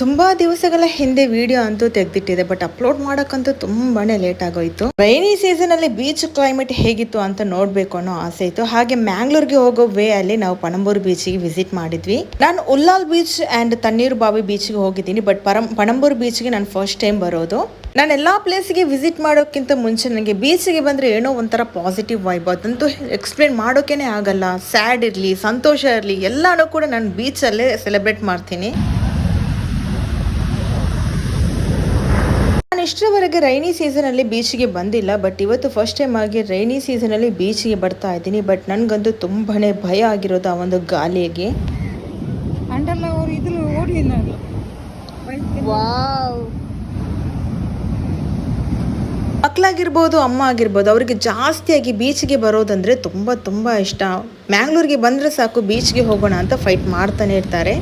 ತುಂಬಾ ದಿವಸಗಳ ಹಿಂದೆ ವಿಡಿಯೋ ಅಂತೂ ತೆಗೆದಿಟ್ಟಿದೆ ಬಟ್ ಅಪ್ಲೋಡ್ ಮಾಡೋಕ್ಕಂತೂ ತುಂಬಾನೇ ಲೇಟ್ ಆಗೋಯ್ತು. ರೈನಿ ಸೀಸನ್ ಅಲ್ಲಿ ಬೀಚ್ ಕ್ಲೈಮೇಟ್ ಹೇಗಿತ್ತು ಅಂತ ನೋಡ್ಬೇಕು ಅನ್ನೋ ಆಸೆ ಇತ್ತು. ಹಾಗೆ ಮ್ಯಾಂಗ್ಳೂರ್ಗೆ ಹೋಗೋ ವೇ ಅಲ್ಲಿ ನಾವು ಪಣಂಬೂರು ಬೀಚ್ಗೆ ವಿಸಿಟ್ ಮಾಡಿದ್ವಿ. ನಾನು ಉಲ್ಲಾಲ್ ಬೀಚ್ ಅಂಡ್ ತಣ್ಣೀರು ಬಾವಿ ಬೀಚ್ಗೆ ಹೋಗಿದ್ದೀನಿ ಬಟ್ ಪರಂ ಪಣಂಬೂರು ಬೀಚ್ಗೆ ನಾನು ಫಸ್ಟ್ ಟೈಮ್ ಬರೋದು. ನಾನು ಎಲ್ಲ ಪ್ಲೇಸ್ಗೆ ವಿಸಿಟ್ ಮಾಡೋಕ್ಕಿಂತ ಮುಂಚೆ ನನಗೆ ಬೀಚ್ಗೆ ಬಂದರೆ ಏನೋ ಒಂಥರ ಪಾಸಿಟಿವ್ ವೈಬ್ ಅದಂತೂ ಎಕ್ಸ್ಪ್ಲೇನ್ ಮಾಡೋಕ್ಕೇ ಆಗಲ್ಲ. ಸ್ಯಾಡ್ ಇರಲಿ, ಸಂತೋಷ ಇರಲಿ, ಎಲ್ಲನೂ ಕೂಡ ನಾನು ಬೀಚಲ್ಲೇ ಸೆಲೆಬ್ರೇಟ್ ಮಾಡ್ತೀನಿ. ಇಷ್ಟರವರೆಗೆ ರೈನಿ ಸೀಸನಲ್ಲಿ ಬೀಚ್ಗೆ ಬಂದಿಲ್ಲ ಬಟ್ ಇವತ್ತು ಫಸ್ಟ್ ಟೈಮ್ ಆಗಿ ರೈನಿ ಸೀಸನಲ್ಲಿ ಬೀಚ್ಗೆ ಬರ್ತಾ ಇದ್ದೀನಿ. ಬಟ್ ನನಗಂತೂ ತುಂಬಾನೇ ಭಯ ಆಗಿರೋದು ಆ ಒಂದು ಗಾಳಿಗೆ. ಮಕ್ಕಳಾಗಿರ್ಬೋದು ಅಮ್ಮ ಆಗಿರ್ಬೋದು ಅವರಿಗೆ ಜಾಸ್ತಿಯಾಗಿ ಬೀಚ್ಗೆ ಬರೋದಂದ್ರೆ ತುಂಬ ತುಂಬ ಇಷ್ಟ. ಮ್ಯಾಂಗ್ಳೂರಿಗೆ ಬಂದರೆ ಸಾಕು ಬೀಚ್ಗೆ ಹೋಗೋಣ ಅಂತ ಫೈಟ್ ಮಾಡ್ತಾನೆ ಇರ್ತಾರೆ.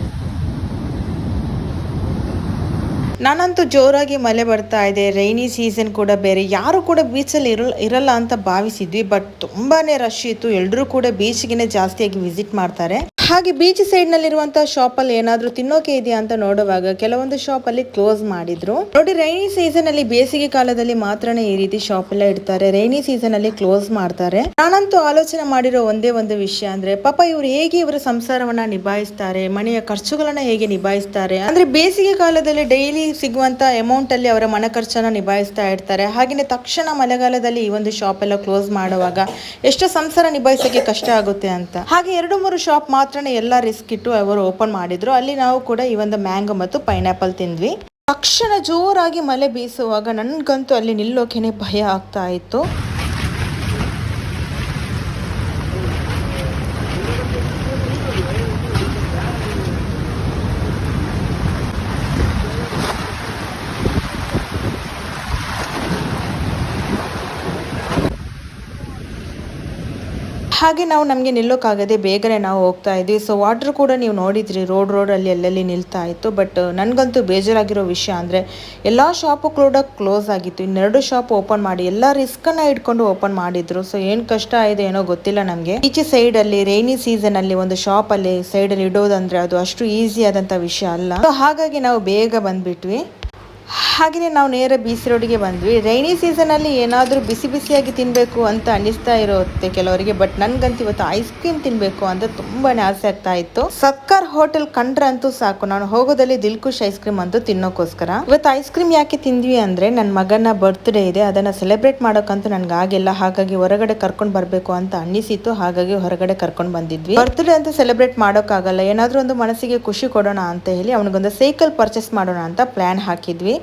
ನಾನಂತೂ ಜೋರಾಗಿ ಮಳೆ ಬರ್ತಾ ಇದೆ ರೈನಿ ಸೀಸನ್ ಕೂಡ ಬೇರೆ. ಯಾರು ಕೂಡ ಬೀಚಲ್ಲಿ ಇರಲ್ಲ ಇರಲ್ಲ ಅಂತ ಭಾವಿಸಿದ್ವಿ ಬಟ್ ತುಂಬಾನೇ ರಶ್ ಇತ್ತು. ಎಲ್ಲರೂ ಕೂಡ ಬೀಚ್ಗೆ ಜಾಸ್ತಿಯಾಗಿ ವಿಸಿಟ್ ಮಾಡ್ತಾರೆ. ಹಾಗೆ ಬೀಚ್ ಸೈಡ್ ನಲ್ಲಿರುವಂತಹ ಶಾಪ್ ಅಲ್ಲಿ ಏನಾದ್ರೂ ತಿನ್ನೋಕೆ ಇದೆಯಾ ಅಂತ ನೋಡುವಾಗ ಕೆಲವೊಂದು ಶಾಪ್ ಅಲ್ಲಿ ಕ್ಲೋಸ್ ಮಾಡಿದ್ರು. ನೋಡಿ ರೈನಿ ಸೀಸನ್ ಅಲ್ಲಿ ಬೇಸಿಗೆ ಕಾಲದಲ್ಲಿ ಮಾತ್ರನೇ ಈ ರೀತಿ ಶಾಪ್ ಎಲ್ಲ ಇಡ್ತಾರೆ. ರೈನಿ ಸೀಸನ್ ಅಲ್ಲಿ ಕ್ಲೋಸ್ ಮಾಡ್ತಾರೆ. ನಾನಂತೂ ಆಲೋಚನೆ ಮಾಡಿರೋ ಒಂದೇ ಒಂದು ವಿಷಯ ಅಂದ್ರೆ, ಪಾಪ ಇವರು ಹೇಗೆ ಇವರ ಸಂಸಾರವನ್ನ ನಿಭಾಯಿಸ್ತಾರೆ? ಮನೆಯ ಖರ್ಚುಗಳನ್ನ ಹೇಗೆ ನಿಭಾಯಿಸ್ತಾರೆ? ಅಂದ್ರೆ ಬೇಸಿಗೆ ಕಾಲದಲ್ಲಿ ಡೈಲಿ ಸಿಗುವಂತ ಅಮೌಂಟ್ ಅಲ್ಲಿ ಅವರ ಮನೆ ಖರ್ಚನ್ನ ನಿಭಾಯಿಸ್ತಾ ಇರ್ತಾರೆ. ಹಾಗೆಯೇ ತಕ್ಷಣ ಮಳೆಗಾಲದಲ್ಲಿ ಈ ಒಂದು ಶಾಪ್ ಎಲ್ಲ ಕ್ಲೋಸ್ ಮಾಡುವಾಗ ಎಷ್ಟೋ ಸಂಸಾರ ನಿಭಾಯಿಸೋಕೆ ಕಷ್ಟ ಆಗುತ್ತೆ ಅಂತ. ಹಾಗೆ ಎರಡು ಮೂರು ಶಾಪ್ ಮಾತ್ರನೇ ಎಲ್ಲ ರಿಸ್ಕ್ ಇಟ್ಟು ಅವರು ಓಪನ್ ಮಾಡಿದ್ರು. ಅಲ್ಲಿ ನಾವು ಕೂಡ ಈ ಒಂದು ಮ್ಯಾಂಗೋ ಮತ್ತು ಪೈನಾಪಲ್ ತಿಂದ್ವಿ. ತಕ್ಷಣ ಜೋರಾಗಿ ಮಳೆ ಬೀಸುವಾಗ ನನಗಂತೂ ಅಲ್ಲಿ ನಿಲ್ಲೋಕೆನೆ ಭಯ ಆಗ್ತಾ ಇತ್ತು. ಹಾಗೆ ನಾವು ನಮಗೆ ನಿಲ್ಲೋಕ್ಕಾಗದೆ ಬೇಗನೆ ನಾವು ಹೋಗ್ತಾ ಇದ್ವಿ. ಸೊ ವಾಟ್ರ್ ಕೂಡ ನೀವು ನೋಡಿದ್ರಿ ರೋಡ್ ರೋಡಲ್ಲಿ ಎಲ್ಲೆಲ್ಲಿ ನಿಲ್ತಾ ಇತ್ತು. ಬಟ್ ನನಗಂತೂ ಬೇಜಾರಾಗಿರೋ ವಿಷಯ ಅಂದರೆ, ಎಲ್ಲ ಶಾಪು ಕೂಡ ಕ್ಲೋಸ್ ಆಗಿತ್ತು. ಇನ್ನೆರಡು ಶಾಪ್ ಓಪನ್ ಮಾಡಿ, ಎಲ್ಲ ರಿಸ್ಕನ್ನು ಇಟ್ಕೊಂಡು ಓಪನ್ ಮಾಡಿದ್ರು. ಸೊ ಏನು ಕಷ್ಟ ಇದೆ ಏನೋ ಗೊತ್ತಿಲ್ಲ ನಮಗೆ. ಈಚೆ ಸೈಡಲ್ಲಿ ರೈನಿ ಸೀಸನಲ್ಲಿ ಒಂದು ಶಾಪಲ್ಲಿ ಸೈಡಲ್ಲಿ ಇಡೋದಂದ್ರೆ ಅದು ಅಷ್ಟು ಈಸಿ ಆದಂಥ ವಿಷಯ ಅಲ್ಲ. ಸೊ ಹಾಗಾಗಿ ನಾವು ಬೇಗ ಬಂದ್ಬಿಟ್ವಿ. ಹಾಗೆಯೇ ನಾವು ನೇರ ಬಿಸಿ ರೋಡಿಗೆ ಬಂದ್ವಿ. ರೈನಿ ಸೀಸನಲ್ಲಿ ಏನಾದರೂ ಬಿಸಿ ಬಿಸಿಯಾಗಿ ತಿನ್ನಬೇಕು ಅಂತ ಅನ್ನಿಸ್ತಾ ಇರುತ್ತೆ ಕೆಲವರಿಗೆ ಬಟ್ ನನಗಂತ ಇವತ್ತು ಐಸ್ ಕ್ರೀಮ್ ತಿನ್ನಬೇಕು ಅಂತ ತುಂಬಾ ಆಸೆ ಆಗ್ತಾ ಇತ್ತು. ಸತ್ಕಾರ್ ಹೋಟೆಲ್ ಕಂಡ್ರಂತೂ ಸಾಕು. ನಾನು ಹೋಗೋದಲ್ಲಿ ದಿಲ್ಕುಶ್ ಐಸ್ ಕ್ರೀಮ್ ಅಂತೂ ತಿನ್ನೋಕ್ಕೋಸ್ಕರ. ಇವತ್ತು ಐಸ್ ಕ್ರೀಮ್ ಯಾಕೆ ತಿಂದ್ವಿ ಅಂದ್ರೆ ನನ್ನ ಮಗನ ಬರ್ತ್ಡೇ ಇದೆ, ಅದನ್ನ ಸೆಲೆಬ್ರೇಟ್ ಮಾಡೋಕ್ಕಂತೂ ನನ್ಗೆ ಆಗಿಲ್ಲ. ಹಾಗಾಗಿ ಹೊರಗಡೆ ಕರ್ಕೊಂಡು ಬರಬೇಕು ಅಂತ ಅನ್ನಿಸಿತ್ತು. ಹಾಗಾಗಿ ಹೊರಗಡೆ ಕರ್ಕೊಂಡು ಬಂದಿದ್ವಿ. ಬರ್ತ್ಡೇ ಅಂತ ಸೆಲೆಬ್ರೇಟ್ ಮಾಡೋಕ್ಕಾಗಲ್ಲ ಏನಾದ್ರೂ ಒಂದು ಮನಸ್ಸಿಗೆ ಖುಷಿ ಕೊಡೋಣ ಅಂತ ಹೇಳಿ, ಅವನಿಗೊಂದು ಸೈಕಲ್ ಪರ್ಚೇಸ್ ಮಾಡೋಣ ಅಂತ ಪ್ಲಾನ್ ಹಾಕಿದ್ವಿ.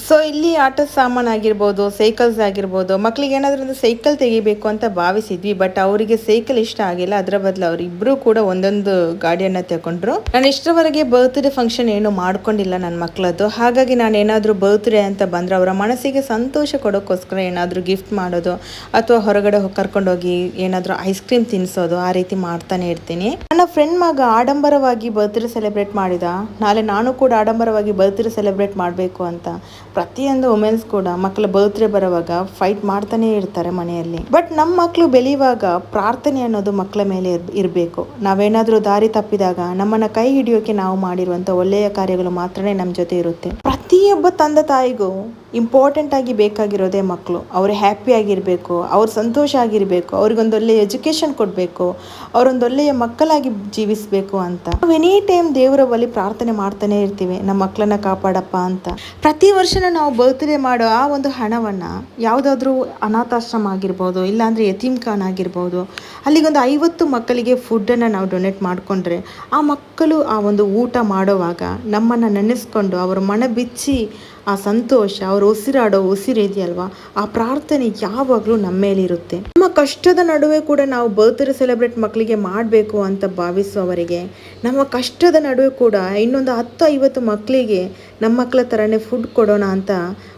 ಸೊ ಇಲ್ಲಿ ಆಟದ ಸಾಮಾನು ಆಗಿರ್ಬೋದು ಸೈಕಲ್ಸ್ ಆಗಿರ್ಬೋದು ಮಕ್ಕಳಿಗೆ ಏನಾದರೂ ಒಂದು ಸೈಕಲ್ ತೆಗಿಬೇಕು ಅಂತ ಭಾವಿಸಿದ್ವಿ ಬಟ್ ಅವರಿಗೆ ಸೈಕಲ್ ಇಷ್ಟ ಆಗಿಲ್ಲ. ಅದರ ಬದಲು ಅವರಿಬ್ಬರು ಕೂಡ ಒಂದೊಂದು ಗಾಡಿಯನ್ನು ತಗೊಂಡ್ರು. ನಾನು ಇಷ್ಟರವರೆಗೆ ಬರ್ತ್ಡೇ ಫಂಕ್ಷನ್ ಏನು ಮಾಡ್ಕೊಂಡಿಲ್ಲ ನನ್ನ ಮಕ್ಕಳದ್ದು ಹಾಗಾಗಿ ನಾನು ಏನಾದರೂ ಬರ್ತ್ಡೇ ಅಂತ ಬಂದರೆ ಅವರ ಮನಸ್ಸಿಗೆ ಸಂತೋಷ ಕೊಡೋಕ್ಕೋಸ್ಕರ ಏನಾದರೂ ಗಿಫ್ಟ್ ಮಾಡೋದು, ಅಥವಾ ಹೊರಗಡೆ ಕರ್ಕೊಂಡೋಗಿ ಏನಾದರೂ ಐಸ್ ಕ್ರೀಮ್ ತಿನ್ನಿಸೋದು ಆ ರೀತಿ ಮಾಡ್ತಾನೆ ಇರ್ತೀನಿ. ನನ್ನ ಫ್ರೆಂಡ್ ಮಗ ಆಡಂಬರವಾಗಿ ಬರ್ತ್ಡೇ ಸೆಲೆಬ್ರೇಟ್ ಮಾಡಿದ. ನಾಳೆ ನಾನು ಕೂಡ ಆಡಂಬರವಾಗಿ ಬರ್ತ್ಡೇ ಸೆಲೆಬ್ರೇಟ್ ಮಾಡಬೇಕು ಅಂತ. ಪ್ರತಿಯೊಂದು ವುಮೆನ್ಸ್ ಕೂಡ ಮಕ್ಕಳ ಬರ್ತ್ಡೇ ಬರುವಾಗ ಫೈಟ್ ಮಾಡ್ತಾನೆ ಇರ್ತಾರೆ ಮನೆಯಲ್ಲಿ. ಬಟ್ ನಮ್ಮ ಮಕ್ಕಳು ಬೆಳೆಯುವಾಗ ಪ್ರಾರ್ಥನೆ ಅನ್ನೋದು ಮಕ್ಕಳ ಮೇಲೆ ಇರಬೇಕು. ನಾವೇನಾದರೂ ದಾರಿ ತಪ್ಪಿದಾಗ ನಮ್ಮನ್ನ ಕೈ ಹಿಡಿಯೋಕೆ ನಾವು ಮಾಡಿರುವಂತ ಒಳ್ಳೆಯ ಕಾರ್ಯಗಳು ಮಾತ್ರನೇ ನಮ್ಮ ಜೊತೆ ಇರುತ್ತೆ. ಪ್ರತಿಯೊಬ್ಬ ತಂದೆ ತಾಯಿಗೂ ಇಂಪಾರ್ಟೆಂಟ್ ಆಗಿ ಬೇಕಾಗಿರೋದೇ ಮಕ್ಕಳು. ಅವರು ಹ್ಯಾಪಿ ಆಗಿರಬೇಕು, ಅವ್ರು ಸಂತೋಷ ಆಗಿರಬೇಕು, ಅವ್ರಿಗೊಂದು ಒಳ್ಳೆಯ ಎಜುಕೇಶನ್ ಕೊಡಬೇಕು, ಅವರೊಂದು ಒಳ್ಳೆಯ ಮಕ್ಕಳಾಗಿ ಜೀವಿಸಬೇಕು ಅಂತ. ನಾವು ಎನಿ ಟೈಮ್ ದೇವರ ಬಳಿ ಪ್ರಾರ್ಥನೆ ಮಾಡ್ತಾನೆ ಇರ್ತೀವಿ, ನಮ್ಮ ಮಕ್ಕಳನ್ನ ಕಾಪಾಡಪ್ಪ ಅಂತ. ಪ್ರತಿ ವರ್ಷನೂ ನಾವು ಬರ್ತ್ಡೇ ಮಾಡೋ ಆ ಒಂದು ಹಣವನ್ನು ಯಾವುದಾದ್ರೂ ಅನಾಥಾಶ್ರಮ ಆಗಿರ್ಬೋದು, ಇಲ್ಲಾಂದರೆ ಯತೀಮ್ ಖಾನ್ ಆಗಿರ್ಬೋದು, ಅಲ್ಲಿಗೊಂದು ಐವತ್ತು ಮಕ್ಕಳಿಗೆ ಫುಡ್ಡನ್ನು ನಾವು ಡೊನೇಟ್ ಮಾಡಿಕೊಂಡ್ರೆ, ಆ ಮಕ್ಕಳು ಆ ಒಂದು ಊಟ ಮಾಡುವಾಗ ನಮ್ಮನ್ನು ನೆನೆಸ್ಕೊಂಡು ಅವರ ಮನ ಬಿಚ್ಚಿ ಆ ಸಂತೋಷ, ಅವರು ಉಸಿರಾಡೋ ಉಸಿರಿದೆಯಲ್ವಾ ಆ ಪ್ರಾರ್ಥನೆ ಯಾವಾಗಲೂ ನಮ್ಮ ಮೇಲಿರುತ್ತೆ. ನಮ್ಮ ಕಷ್ಟದ ನಡುವೆ ಕೂಡ ನಾವು ಬರ್ತ್ಡೇ ಸೆಲೆಬ್ರೇಟ್ ಮಕ್ಕಳಿಗೆ ಮಾಡಬೇಕು ಅಂತ ಭಾವಿಸುವವರಿಗೆ ನಮ್ಮ ಕಷ್ಟದ ನಡುವೆ ಕೂಡ ಇನ್ನೊಂದು ಹತ್ತು ಐವತ್ತು ಮಕ್ಕಳಿಗೆ ನಮ್ಮ ಮಕ್ಕಳ ಥರನೇ ಫುಡ್ ಕೊಡೋಣ ಅಂತ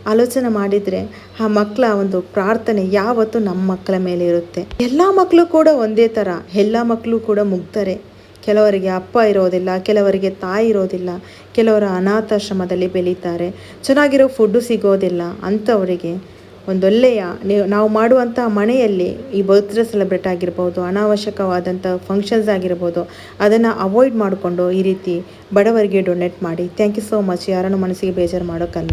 ಆಲೋಚನೆ ಮಾಡಿದರೆ ಆ ಮಕ್ಕಳ ಒಂದು ಪ್ರಾರ್ಥನೆ ಯಾವತ್ತೂ ನಮ್ಮ ಮಕ್ಕಳ ಮೇಲೆ ಇರುತ್ತೆ ಎಲ್ಲ ಮಕ್ಕಳು ಕೂಡ ಒಂದೇ ಥರ. ಎಲ್ಲ ಮಕ್ಕಳು ಕೂಡ ಮುಗ್ಧರೆ ಕೆಲವರಿಗೆ ಅಪ್ಪ ಇರೋದಿಲ್ಲ, ಕೆಲವರಿಗೆ ತಾಯಿ ಇರೋದಿಲ್ಲ, ಕೆಲವರು ಅನಾಥಾಶ್ರಮದಲ್ಲಿ ಬೆಳೀತಾರೆ. ಚೆನ್ನಾಗಿರೋ ಫುಡ್ಡು ಸಿಗೋದಿಲ್ಲ ಅಂಥವರಿಗೆ ಒಂದೊಳ್ಳೆಯ, ನೀವು, ನಾವು ಮಾಡುವಂಥ ಮನೆಯಲ್ಲಿ ಈ ಬರ್ತ್ಡೇ ಸೆಲೆಬ್ರೇಟ್ ಆಗಿರ್ಬೋದು, ಅನಾವಶ್ಯಕವಾದಂಥ ಫಂಕ್ಷನ್ಸ್ ಆಗಿರ್ಬೋದು, ಅದನ್ನು ಅವಾಯ್ಡ್ ಮಾಡಿಕೊಂಡು ಈ ರೀತಿ ಬಡವರಿಗೆ ಡೊನೇಟ್ ಮಾಡಿ. ಥ್ಯಾಂಕ್ ಯು ಸೋ ಮಚ್ ಯಾರನ್ನು ಮನಸ್ಸಿಗೆ ಬೇಜಾರು ಮಾಡೋಕ್ಕಲ್ಲ.